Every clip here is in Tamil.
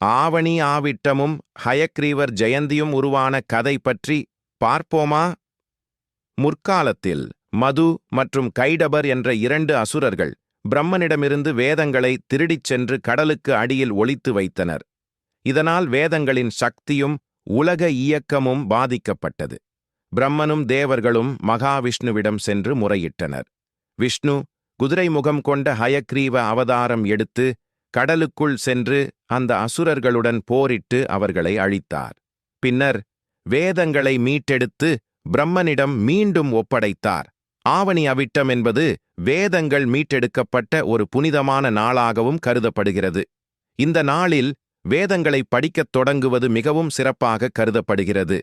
ஆவணி ஆவிட்டமும் ஹயக்ரீவர் ஜெயந்தியும் உருவான கதை பற்றி பார்ப்போமா? முற்காலத்தில் மது மற்றும் கைடபர் என்ற இரண்டு அசுரர்கள் பிரம்மனிடமிருந்து வேதங்களை திருடிச் சென்று கடலுக்கு அடியில் ஒளித்து வைத்தனர். இதனால் வேதங்களின் சக்தியும் உலக இயக்கமும் பாதிக்கப்பட்டது. பிரம்மனும் தேவர்களும் மகாவிஷ்ணுவிடம் சென்று முறையிட்டனர். விஷ்ணு குதிரை முகம் கொண்ட ஹயக்ரீவ அவதாரம் எடுத்து கடலுக்குள் சென்று அந்த அசுரர்களுடன் போரிட்டு அவர்களை அழித்தார். பின்னர் வேதங்களை மீட்டெடுத்து பிரம்மனிடம் மீண்டும் ஒப்படைத்தார். ஆவணி அவிட்டம் என்பது வேதங்கள் மீட்டெடுக்கப்பட்ட ஒரு புனிதமான நாளாகவும் கருதப்படுகிறது. இந்த நாளில் வேதங்களை படிக்கத் தொடங்குவது மிகவும் சிறப்பாக கருதப்படுகிறது.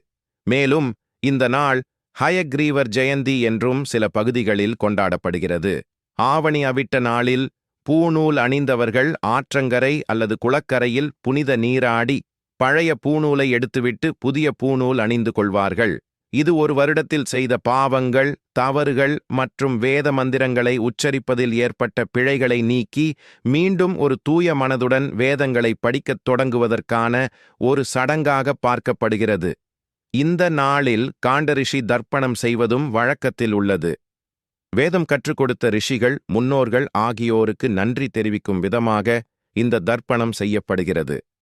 மேலும் இந்த நாள் ஹயக்ரீவர் ஜெயந்தி என்றும் சில பகுதிகளில் கொண்டாடப்படுகிறது. ஆவணி அவிட்ட நாளில் பூநூல் அணிந்தவர்கள் ஆற்றங்கரை அல்லது குளக்கரையில் புனித நீராடி பழைய பூநூலை எடுத்துவிட்டு புதிய பூநூல் அணிந்து கொள்வார்கள். இது ஒரு வருடத்தில் செய்த பாவங்கள் தவறுகள் மற்றும் வேத மந்திரங்களை உச்சரிப்பதில் ஏற்பட்ட பிழைகளை நீக்கி மீண்டும் ஒரு தூய மனதுடன் வேதங்களை படிக்கத் தொடங்குவதற்கான ஒரு சடங்காக பார்க்கப்படுகிறது. இந்த நாளில் காண்டரிஷி தர்ப்பணம் செய்வதும் வழக்கத்தில் உள்ளது. வேதம் கற்றுக் கொடுத்த ரிஷிகள் முன்னோர்கள் ஆகியோருக்கு நன்றி தெரிவிக்கும் விதமாக இந்த தர்ப்பணம் செய்யப்படுகிறது.